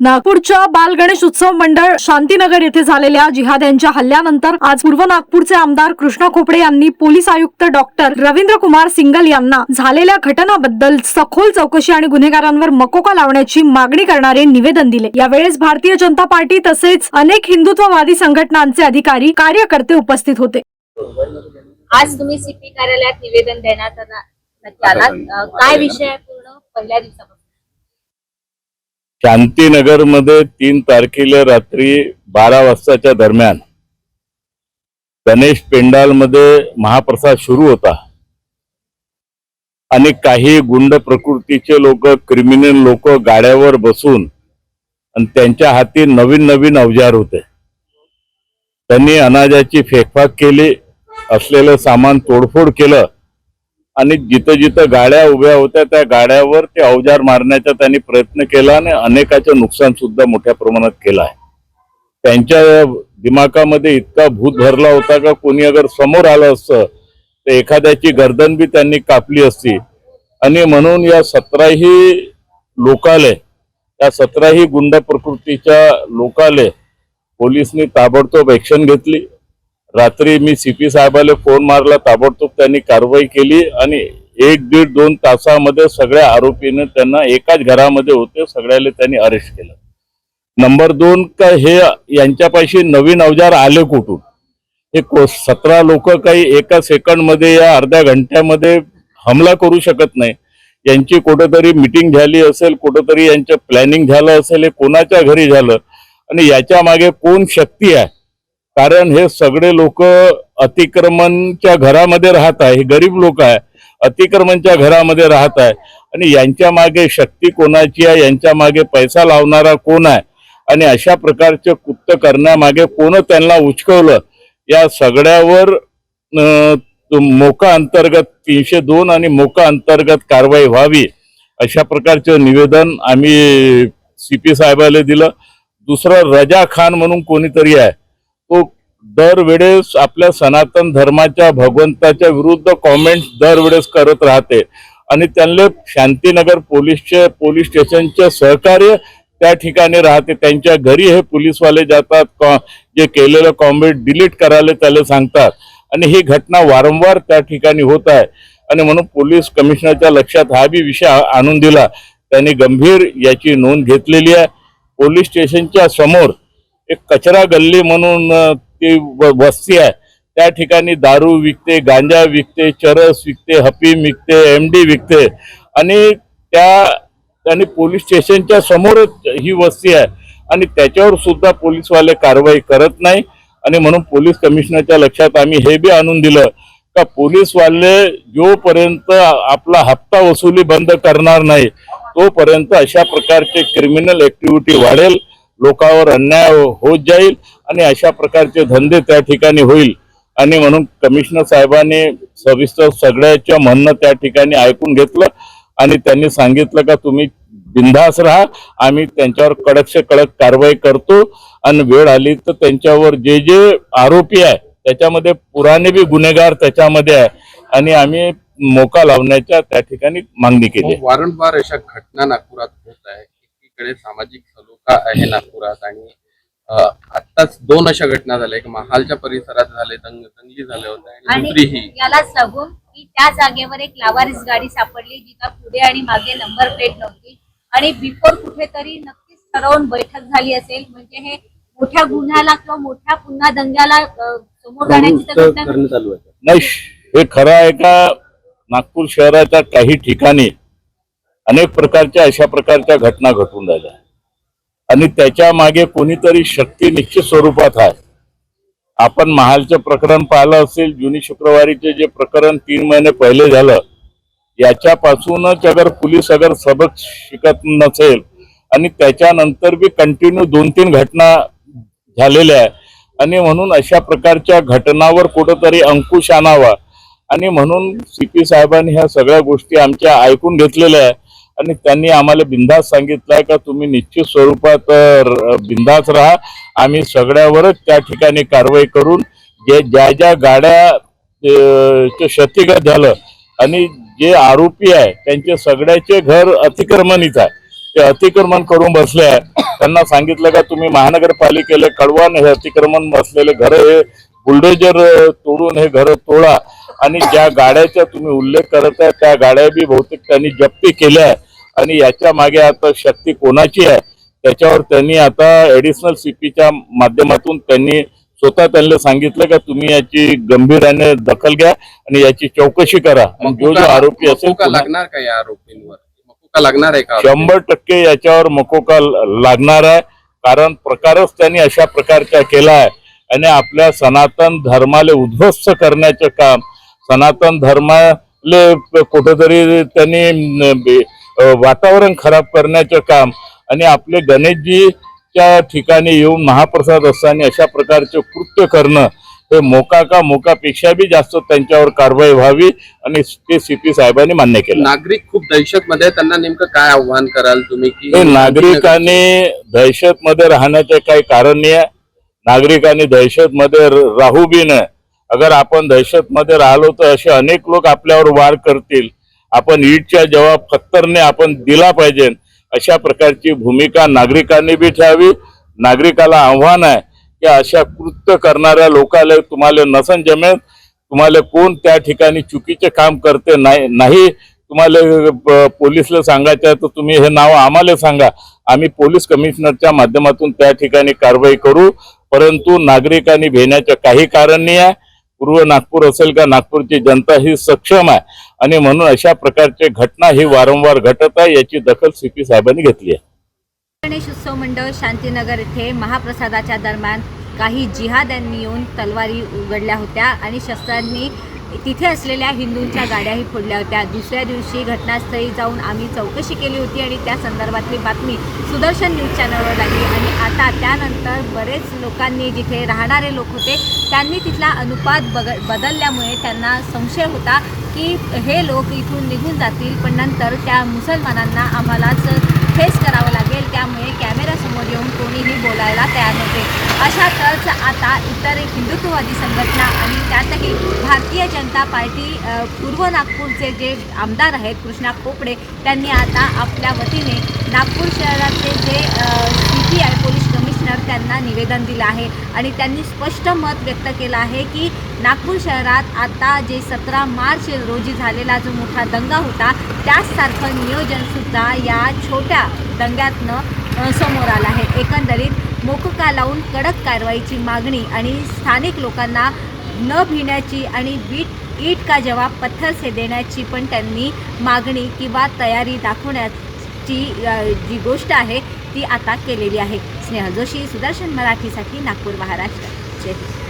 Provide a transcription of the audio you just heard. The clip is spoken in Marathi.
नागपूरच्या बालगणेश उत्सव मंडळ शांतीनगर येथे झालेल्या जिहाद्यांच्या हल्ल्यानंतर आज पूर्व नागपूरचे आमदार कृष्णा खोपडे यांनी पोलीस आयुक्त डॉक्टर रवींद्र कुमार सिंगल यांना झालेल्या घटनाबद्दल सखोल चौकशी आणि गुन्हेगारांवर मकोका लावण्याची मागणी करणारे निवेदन दिले. यावेळेस भारतीय जनता पार्टी तसेच अनेक हिंदुत्ववादी संघटनांचे अधिकारी कार्यकर्ते उपस्थित होते. आज तुम्ही सीपी कार्यालयात निवेदन देण्यात काय विषय पूर्ण? पहिल्या दिवसापासून. शांतीनगरमध्ये तीन तारखेला रात्री बारा वाजताच्या दरम्यान गणेश पेंडालमध्ये महाप्रसाद सुरू होता. आणि काही गुंड प्रकृतीचे लोक क्रिमिनल लोक गाड्यावर बसून आणि त्यांच्या हाती नवीन नवीन अवजार होते. त्यांनी अनाजाची फेकफाक केली असलेलं सामान तोडफोड केलं आणि जिथं जिथं गाड्या उभ्या होत्या त्या गाड्यावर ते अवजार मारण्याचा त्यांनी प्रयत्न केला आणि अनेकाचं नुकसान सुद्धा मोठ्या प्रमाणात केलं आहे. त्यांच्या दिमागामध्ये इतका भूत भरला होता का कोणी अगर समोर आलं असतं तर एखाद्याची गर्दन बी त्यांनी कापली असती. आणि म्हणून या सतराही लोकाले या सतराही गुंड प्रकृतीच्या लोकाले पोलिसनी ताबडतोब ऍक्शन घेतली. रात्री मी सी पी साहेबाला फोन मारला ताबडतोब त्यांनी कारवाई केली आणि एक दीड दोन तासामध्ये सगळ्या आरोपीने त्यांना एकाच घरामध्ये होते सगळ्याला त्यांनी अरेस्ट केलं. नंबर दोन का हे यांच्यापाशी नवीन अवजार आले कुठून? हे को- सतरा लोक काही एका सेकंडमध्ये या अर्ध्या घंट्यामध्ये हमला करू शकत नाही. यांची कुठंतरी मिटिंग झाली असेल कुठंतरी यांचं प्लॅनिंग झालं असेल हे कोणाच्या घरी झालं? आणि याच्या मागे कोण शक्ती आहे? कारण हे सगळे लोक अतिक्रमणच्या घरामध्ये राहत आहे हे गरीब लोक आहे अतिक्रमणच्या घरामध्ये राहत आहे. आणि यांच्या मागे शक्ती कोणाची आहे? यांच्या मागे पैसा लावणारा कोण आहे? आणि अशा प्रकारचे कृत्य करण्यामागे कोण त्यांना उचकवलं? या सगळ्यावर मोका अंतर्गत तीनशे दोन आणि मोका अंतर्गत कारवाई व्हावी अशा प्रकारचं निवेदन आम्ही सी पी साहेबाला दिलं. दुसरं रजा खान म्हणून कोणीतरी आहे दरवेळेस आपल्या सनातन धर्माच्या भगवंताच्या विरुद्ध कॉमेंट दरवेळेस करत राहते. आणि त्यांना शांतीनगर पोलीसचे पोलीस स्टेशनचे सहकार्य त्या ठिकाणी राहते. त्यांच्या घरी हे पोलीसवाले जातात. कॉ- जे केलेलं कॉमेंट डिलीट करायला त्याला सांगतात. आणि ही घटना वारंवार त्या ठिकाणी होत आहे. आणि म्हणून पोलीस कमिशनरच्या लक्षात हा बी विषय आणून दिला. त्यांनी गंभीर याची नोंद घेतलेली आहे. पोलीस स्टेशनच्या समोर एक कचरा गल्ली म्हणून ती व- वस्ती आहे. त्या ठिकाणी दारू विकते गांजा विकते चरस विकते हपीम विकते एम डी विकते. आणि त्या आणि पोलीस स्टेशनच्या समोरच ही वस्ती आहे. आणि त्याच्यावर सुद्धा पोलीसवाले कारवाई करत नाही. आणि म्हणून पोलीस कमिशनरच्या लक्षात आम्ही हे बी आणून दिलं का पोलीसवाले जोपर्यंत आपला हप्ता वसुली बंद करणार नाही तोपर्यंत अशा प्रकारचे क्रिमिनल ऍक्टिव्हिटी वाढेल. लोकांवर अन्याय हो- होत जाईल आणि अशा प्रकारचे धंदे त्या ठिकाणी होईल. आणि म्हणून कमिशनर साहेबांनी सविस्तर सगळ्याच्या म्हणणं त्या ठिकाणी ऐकून घेतलं आणि त्यांनी सांगितलं का तुम्ही बिंदास राहा आम्ही त्यांच्यावर कडकशे कडक कारवाई करतो. आणि वेळ आली तर त्यांच्यावर जे जे आरोपी आहे त्याच्यामध्ये पुराने बी गुन्हेगार त्याच्यामध्ये आहे. आणि आम्ही मोका लावण्याच्या त्या ठिकाणी मागणी केली वारंवार अशा घटना नागपुरात होत आहे. एकीकडे सामाजिक सलोखा आहे नागपुरात आणि अं, आत्ताच दोन अशा घटना झाल्या. एक महालच्या परिसरात झाले दंग दंगली झाल्या होत्या आणि दुसरी ही याला लागून की त्या जागेवर एक लावारिस गाडी सापडली जिचा पुढे आणि मागे नंबर प्लेट नव्हती. आणि बिफोर कुठेतरी नक्कीच ठरवून बैठक झाली असेल. म्हणजे हे मोठ्या गुन्ह्याला किंवा मोठ्या पुन्हा दंग्याला समोर जाण्याची नव्हती. नाही हे खरं आहे का? नागपूर शहराच्या काही ठिकाणी अनेक प्रकारच्या अशा प्रकारच्या घटना घटून राहिल्या. आणि त्याच्यामागे कोणीतरी शक्ती निश्चित स्वरूपात आहे. आपण महालचं प्रकरण पाहिलं असेल जुनी शुक्रवारीचे जे प्रकरण तीन महिने पहिले झालं याच्यापासूनच अगर पोलीस अगर सबक शिकत नसेल आणि त्याच्यानंतर बी कंटिन्यू दोन तीन घटना झालेल्या आहे आणि म्हणून अशा प्रकारच्या घटनावर कुठंतरी अंकुश आणावा. आणि म्हणून सी पी साहेबांनी ह्या सगळ्या गोष्टी आमच्या ऐकून घेतलेल्या आहे आणि त्यांनी आम्हाला बिंदास सांगितलंय का तुम्ही निश्चित स्वरूपात बिंदास राहा. आम्ही सगळ्यावरच त्या ठिकाणी कारवाई करून जे ज्या ज्या गाड्या चे क्षतिगत झालं आणि जे आरोपी आहे त्यांचे सगळ्याचे घर अतिक्रमणीच आहे. ते अतिक्रमण करून बसले आहे. त्यांना सांगितलं का तुम्ही महानगरपालिकेला कळवा हे अतिक्रमण बसलेले घर हे बुलडोजर तोडून हे घर तोडा. आणि ज्या गाड्याचा तुम्ही उल्लेख करत आहे त्या गाड्या बी बहुतेक त्यांनी जप्ती केल्या आहे आणि याच्या मागे आता शक्ती कोणाची आहे त्याच्यावर त्यांनी आता ऍडिशनल सीपीच्या माध्यमातून त्यांनी स्वतः त्यांना सांगितलं का तुम्ही याची गंभीराने दखल घ्या आणि याची चौकशी करा. जो जो आरोपी असेल लागणार का या आरोपींवर? मकोका लागणार आहे का? शंभर टक्के याच्यावर मकोका लागणार आहे कारण प्रकारच त्यांनी अशा प्रकारचा केला आहे. आणि आपल्या सनातन धर्माला उद्ध्वस्त करण्याचं काम सनातन धर्माले कुठेतरी त्यांनी वातावरण खराब करण्याचं काम आणि आपले गणेशजीच्या ठिकाणी येऊन महाप्रसाद असताना अशा प्रकारचे कृत्य करणं हे मोका का मोकापेक्षा बी जास्त त्यांच्यावर कारवाई व्हावी आणि ते सीपी साहेबांनी मान्य केलं. नागरिक खूप दहशत मध्ये त्यांना नेमकं काय आव्हान कराल तुम्ही की नागरिकांनी दहशत मध्ये राहण्याचे काही कारण नाही आहे. नागरिकांनी दहशत मध्ये राहू बी नाही अगर आपण दहशतमध्ये राहिलो तर असे अनेक लोक आपल्यावर वार करतील. आपण ईटच्या जवाब खत्तरने आपण दिला पाहिजे. अशा प्रकारची भूमिका नागरिकांनी बी ठेवावी. नागरिकाला आव्हान आहे की अशा कृत्य करणाऱ्या लोकांना तुम्हाला नसन जमेल. तुम्हाला कोण त्या ठिकाणी चुकीचे काम करते नाही नाही. तुम्हाला पोलिसला सांगायचं आहे तर तुम्ही हे नाव आम्हाला सांगा. आम्ही पोलीस कमिशनरच्या माध्यमातून त्या ठिकाणी कारवाई करू. परंतु नागरिकांनी भेण्याचं काही कारण नाही आहे. पूर्व नागपूर असेल का नागपूरची जनता ही सक्षम आहे. आणि म्हणून अशा प्रकारचे घटना ही वारंवार घटत आहे याची दखल सीपी साहेबांनी घेतली आहे. गणेश उत्सव मंडळ शांतीनगर येथे महाप्रसादाच्या दरम्यान काही जिहाद्यांनी येऊन तलवारी उघडल्या होत्या आणि शस्त्रांनी तिथे असलेल्या हिंदूंच्या गाड्याही फोडल्या होत्या. दुसऱ्या दिवशी घटनास्थळी जाऊन आम्ही चौकशी केली होती आणि त्या संदर्भातली बातमी सुदर्शन न्यूज चॅनलवर आली आणि आता त्यानंतर बरेच लोकांनी जिथे राहणारे लोक होते त्यांनी तिथला अनुपात बग बदलल्यामुळे त्यांना संशय होता की हे लोक इथून निघून जातील पण नंतर त्या मुसलमानांना आम्हालाच फेस करावं लागेल. त्यामुळे कॅमेऱ्यासमोर येऊन कोणीही बोलायला तयार नव्हते. अशातच आता इतर हिंदुत्ववादी संघटना आणि त्यातही भारतीय जनता पार्टी पूर्व नागपूरचे जे आमदार आहेत कृष्णा खोपडे त्यांनी आता आपल्या वतीने नागपूर शहराचे जे C P I police commissioner त्यांना निवेदन दिलं आहे. आणि त्यांनी स्पष्ट मत व्यक्त केलं आहे की नागपूर शहरात आता जे सतरा मार्च रोजी झालेला जो मोठा दंगा होता त्याचसारखं नियोजनसुद्धा या छोट्या दंग्यातनं समोर आलं आहे. एकंदरीत मोकका लावून कडक कारवाईची मागणी आणि स्थानिक लोकांना न भिण्याची आणि बीट ईट का जवाब पत्थर से देण्याची पण त्यांनी मागणी किंवा तयारी दाखवण्याची जी गोष्ट आहे ती आता केलेली आहे. स्नेहल जोशी सुदर्शन मराठीसाठी नागपूर महाराष्ट्र जय हिंद.